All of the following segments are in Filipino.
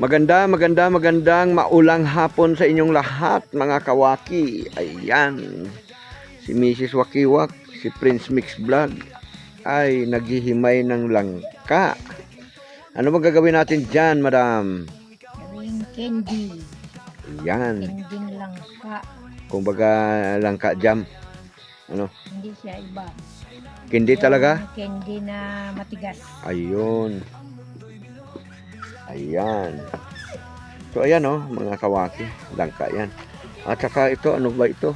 Maganda, maganda, magandang maulang hapon sa inyong lahat, mga kawaki. Ayan. Si Mrs. Wakiwak, si Prince Mix Vlog ay naghihimay ng langka. Ano bang gagawin natin dyan, madam? Gawing candy. Ayan. Candy langka. Kumbaga langka jam. Ano? Hindi siya iba. Hindi talaga? Candy na matigas. Ayun. Ayan. So ayan oh, mga kawaki, langka yan. At saka ito, ano ba ito?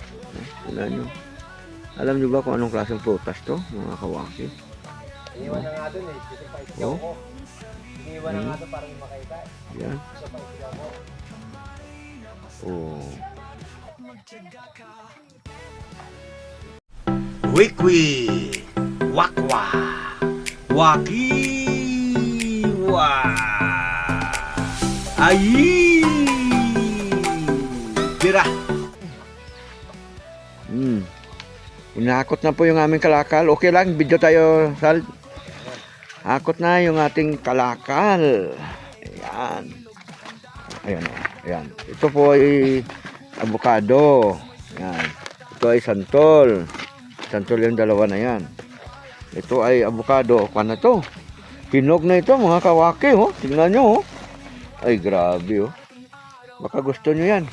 Tingnan nyo. Alam nyo ba kung anong klaseng prutas to, mga kawaki? Iniwan na nga dun eh. Kasi pa isigaw Oh. ko. Iniwan na Hmm. nga dun para may makita. Yan. Isa pa isigaw ko. Oh. Wikwi Wakwa Wakiwa Ayi Tira Hmm. Inakot na po yung aming kalakal. Okay lang, video tayo, Sal. Akot na yung ating kalakal. Ayan. Ayan, ayan. Ito po ay avocado. Ayan. Ito ay santol. Santol yung dalawa na yan. Ito ay avocado. Kwan na to. Hinog na ito, mga kawaki, oh. Tingnan nyo, oh. Ay, grabe, oh. Baka gusto nyo yan.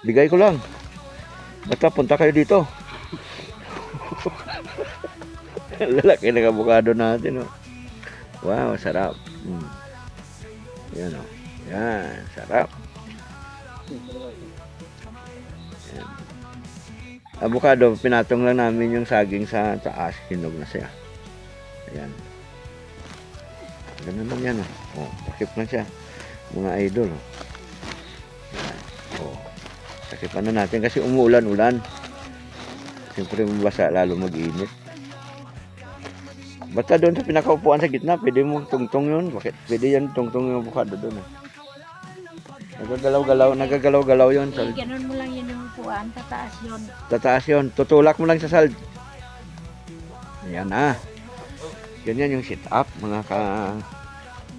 Bigay ko lang. Basta punta kayo dito. Lalaki ng avocado natin, oh. Wow, sarap. Mm. Yan, oh. Yan, sarap. Yan. Avocado, pinatong lang namin yung saging sa taas. Hinog na siya. Ayan. Ganun lang yan, oh. Oh, takip lang siya. Mga idol, oh. Oh. Takipan na natin kasi umuulan-ulan. Siyempre mabasa lalo mag-init. Basta doon sa pinakaupuan sa gitna, pwede mo tungtong yun. Bakit? Pwede yan tungtong yung avocado doon. Eh. Nagagalaw-galaw, nagagalaw-galaw yun. Eh, Sal. ganun mo lang yun yung upuan. Tataas yun. Tataas yun. Tutulak mo lang sa sal. Ayan na. Ganyan yung sit up, mga ka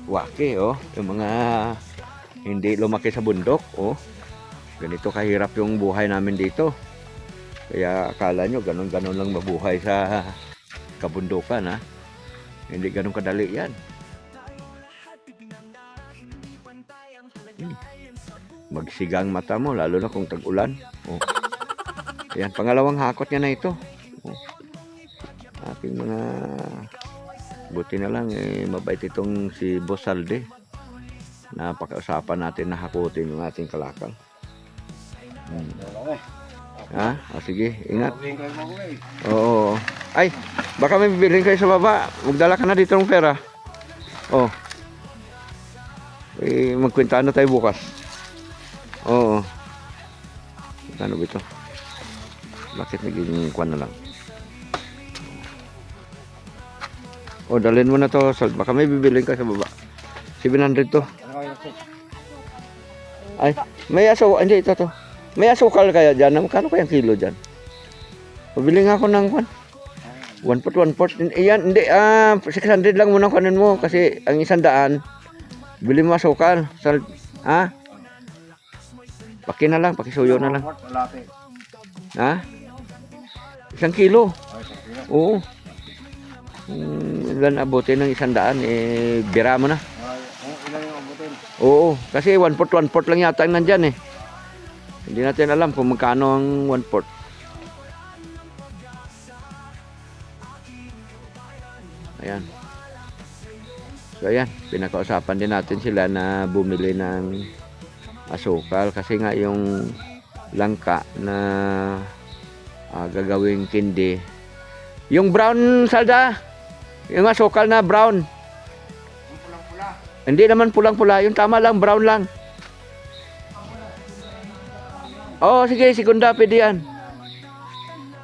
waki, oh. Yung mga hindi lumaki sa bundok, oh. Ganito kahirap yung buhay namin dito. Kaya akala nyo, ganun-ganun lang mabuhay sa kabundukan, ha. Hindi ganun kadali yan. Hmm. Magsigang mata mo, lalo na kung tag-ulan. Oh. Ayan, pangalawang hakot niya na ito. Oh. Ating mga buti na lang eh mabait itong si Boss Salde. Napakausapan natin na hakutin yung ating kalakal. Hmm. Ha? O sige, ingat. Oo. Ay, baka may bibilhin kayo sa baba. Magdala ka na dito ng pera. Oh. Eh, magkwenta na tayo bukas. Oo. Ano ba ito? Bakit naging kwan na lang? O, dalhin mo na to, Sal. Baka may bibilhin ka sa baba. 700 to. Ay, may aso, hindi ito to. May asukal kaya dyan. Magkano kayang kilo dyan? Pabili nga ako ng kwan. One pot, one pot. Iyan, hindi, ah, 600 lang muna kunin mo kasi ang isang daan, bili mo asukal. Sal, ha? Paki na lang, pakisuyo na lang. Ha? Isang kilo. Kilo. Oo. Hmm, ilan abutin ng isang daan, eh, bira mo na. Oh, ilan yung abutin? Oo, kasi one port, one port lang yata ang nandyan eh. Hindi natin alam kung magkano ang one port. Ayan. So ayan, pinakausapan din natin sila na bumili ng asukal kasi nga yung langka na ah, gagawing kindi. Yung brown salda, yung asukal na brown. Ang pulang-pula. Hindi naman pulang-pula, yung tama lang, brown lang. Oh, sige, segunda, pwede yan.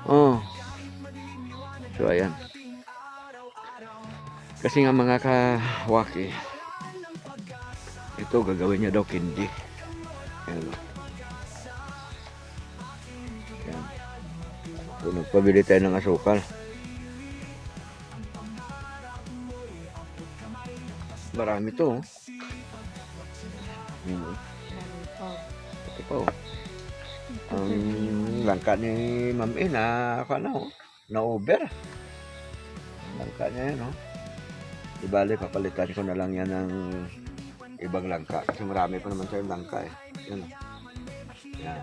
Oh. So, ayan. Kasi nga mga kawaki, ito gagawin niya daw kindi. Ayan. o. Ayan. So, nagpabili tayo ng asukal. Marami to. oh. Mm. Po. Ito po. Ang langka ni Ma'am E na, ano, na over. Langka niya yan, oh. Di bale, papalitan ko na lang yan ng ibang langka. Kasi marami pa naman tayong langka eh. Yan, oh. Yan.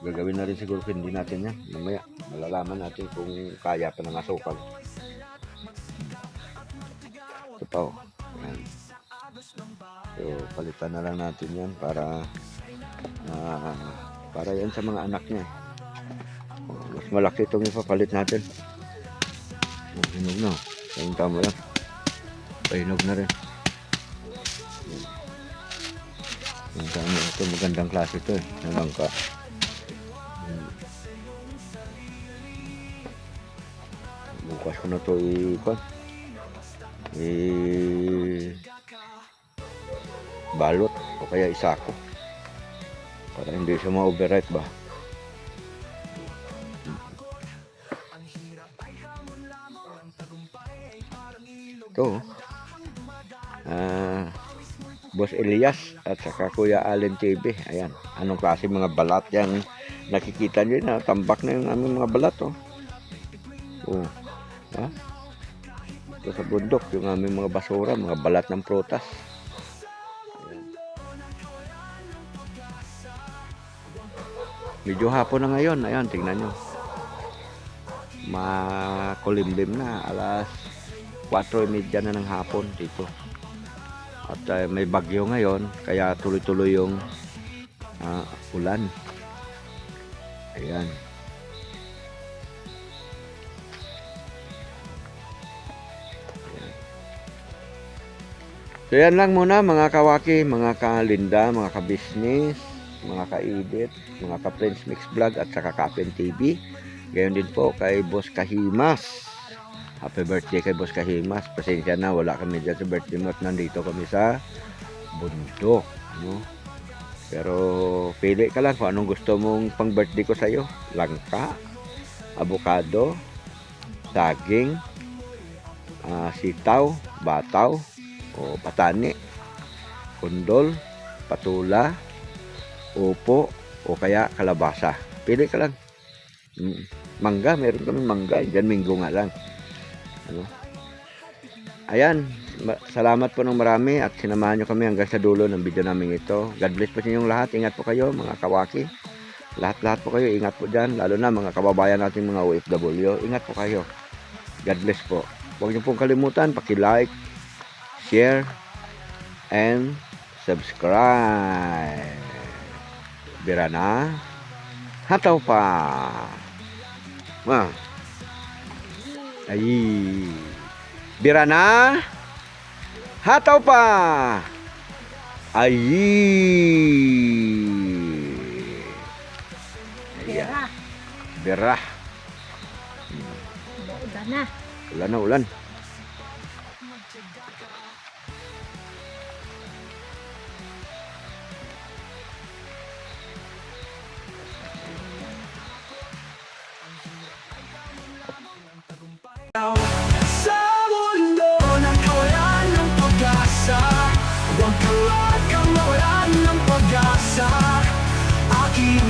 Gagawin na rin siguro hindi natin yan. Mamaya, malalaman natin kung kaya pa ng asukal. Pa, oh. Yan. So, palitan na lang natin yan para Ah, para yan sa mga anak niya. Mas malaki itong ipapalit natin. Oh, hinog na. Kayong tama lang. Pahinog na rin. Yung tama ito, magandang klase ito eh. Nalangka. Bukas ko na ito i-kon. I balot. O kaya isako para hindi siya ma-overripe ba? Ito ah Boss Elias at saka Kuya Allen TV ayan. Anong klase mga balat yan? Nakikita nyo na tambak na yung aming mga balat oh. Oh. Ha ito sa bundok yung aming mga basura mga balat ng prutas Medyo hapon na ngayon. Ayan, tingnan nyo. Makulimlim na. Alas 4.30 na ng hapon dito. At uh, may bagyo ngayon. Kaya tuloy-tuloy yung ah, ulan. Ayan. So yan lang muna mga kawaki, mga kalinda, mga kabisnes mga ka-edit, mga ka-Friends Mix Vlog at saka ka-Apen TV. Gayon din po kay Boss Kahimas. Happy birthday kay Boss Kahimas. Pasensya na, wala kami dyan sa birthday mo at nandito kami sa bundok. Ano? Pero pili ka lang kung anong gusto mong pang birthday ko sa'yo. Langka, avocado, saging, ah, sitaw, bataw, o patani, kundol, patula, upo o kaya kalabasa. Pili ka lang. Mangga, meron kami mangga. Diyan minggo nga lang. Ano? Ayan, ma- salamat po ng marami at sinamahan nyo kami hanggang sa dulo ng video namin ito. God bless po sa inyong lahat. Ingat po kayo mga kawaki. Lahat-lahat po kayo, ingat po dyan. Lalo na mga kababayan natin mga OFW. Ingat po kayo. God bless po. Huwag niyo pong kalimutan, paki-like, share, and subscribe. Bira na. Hataw pa. Ah. Ay. Bira na. Hataw pa. Ay. Ayan. Pera. Bira. Maulan na. Ulan Huwag